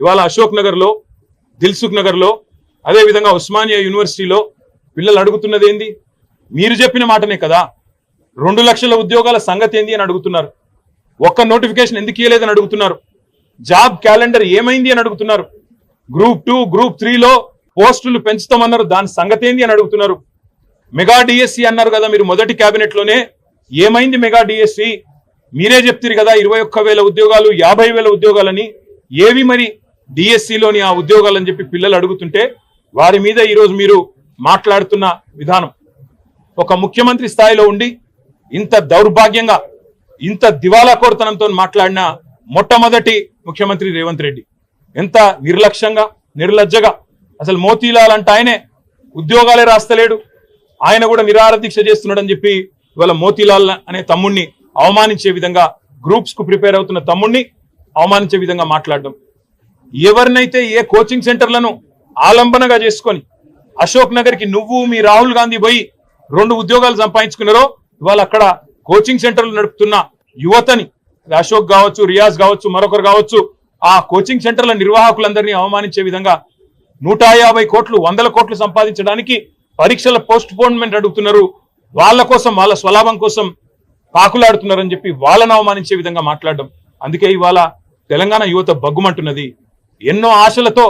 ఇవాళ అశోక్ నగర్లో దిల్సుఖ్ నగర్లో అదేవిధంగా ఉస్మానియా యూనివర్సిటీలో పిల్లలు అడుగుతున్నది ఏంది? మీరు చెప్పిన మాటనే కదా. రెండు లక్షల ఉద్యోగాల సంగతి ఏంది అని అడుగుతున్నారు. ఒక్క నోటిఫికేషన్ ఎందుకు ఇవ్వలేదని అడుగుతున్నారు? జాబ్ క్యాలెండర్ ఏమైంది అని అడుగుతున్నారు. గ్రూప్ టూ గ్రూప్ త్రీలో పోస్టులు పెంచుతామన్నారు. దాని సంగతి ఏంది అని అడుగుతున్నారు. మెగా డిఎస్సి అన్నారు కదా మీరు మొదటి క్యాబినెట్లోనే. లోనే ఏమైంది మెగా డిఎస్సి? మీరే చెప్తారు కదా ఇరవై ఒక్క వేల ఉద్యోగాలు యాభై వేల ఉద్యోగాలని. ఏవి మరి? డిఎస్సిలోని ఆ ఉద్యోగాలని చెప్పి పిల్లలు అడుగుతుంటే వారి మీద ఈరోజు మీరు మాట్లాడుతున్న విధానం. ఒక ముఖ్యమంత్రి స్థాయిలో ఉండి ఇంత దౌర్భాగ్యంగా ఇంత దివాలా కోరతనంతో మాట్లాడిన మొట్టమొదటి ముఖ్యమంత్రి రేవంత్ రెడ్డి. ఎంత నిర్లక్ష్యంగా నిర్లజ్జగా. అసలు మోతీలాల్ అంటే ఆయనే. ఉద్యోగాలే రాస్తలేడు. ఆయన కూడా నిరాహార దీక్ష చేస్తున్నాడని చెప్పి ఇవాళ మోతీలాల్ అనే తమ్ముణ్ణి అవమానించే విధంగా గ్రూప్స్కు ప్రిపేర్ అవుతున్న తమ్ముణ్ణి అవమానించే విధంగా మాట్లాడడం. ఎవరినైతే ఏ కోచింగ్ సెంటర్లను ఆలంబనగా చేసుకొని అశోక్ నగర్కి నువ్వు మీ రాహుల్ గాంధీ పోయి రెండు ఉద్యోగాలు సంపాదించుకున్నారో ఇవాళ అక్కడ కోచింగ్ సెంటర్లు నడుపుతున్న యువతని అశోక్ కావచ్చు రియాజ్ కావచ్చు మరొకరు కావచ్చు ఆ కోచింగ్ సెంటర్ల నిర్వాహకులందరినీ అవమానించే విధంగా నూట యాభై కోట్లు వందల కోట్లు సంపాదించడానికి పరీక్షల పోస్ట్ పోన్మెంట్ అడుగుతున్నారు. వాళ్ళ కోసం వాళ్ళ స్వలాభం కోసం పాకులాడుతున్నారని చెప్పి వాళ్ళను అవమానించే విధంగా మాట్లాడడం. అందుకే ఇవాళ తెలంగాణ యువత బగ్గుమంటున్నది. ఎన్నో ఆశలతో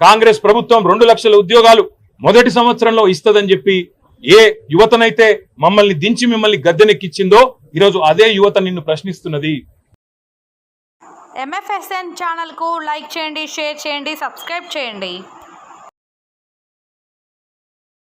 కాంగ్రెస్ ప్రభుత్వం రెండు లక్షల ఉద్యోగాలు మొదటి సంవత్సరంలో ఇస్తుందని చెప్పి ఏ యువతనైతే మమ్మల్ని దించి మిమ్మల్ని గద్దెనెక్కిచ్చిందో ఈరోజు అదే యువత నిన్ను ప్రశ్నిస్తున్నది. ఎంఎఫ్ఎస్ఎన్ ఛానల్కు లైక్ చేయండి షేర్ చేయండి సబ్స్క్రైబ్ చేయండి.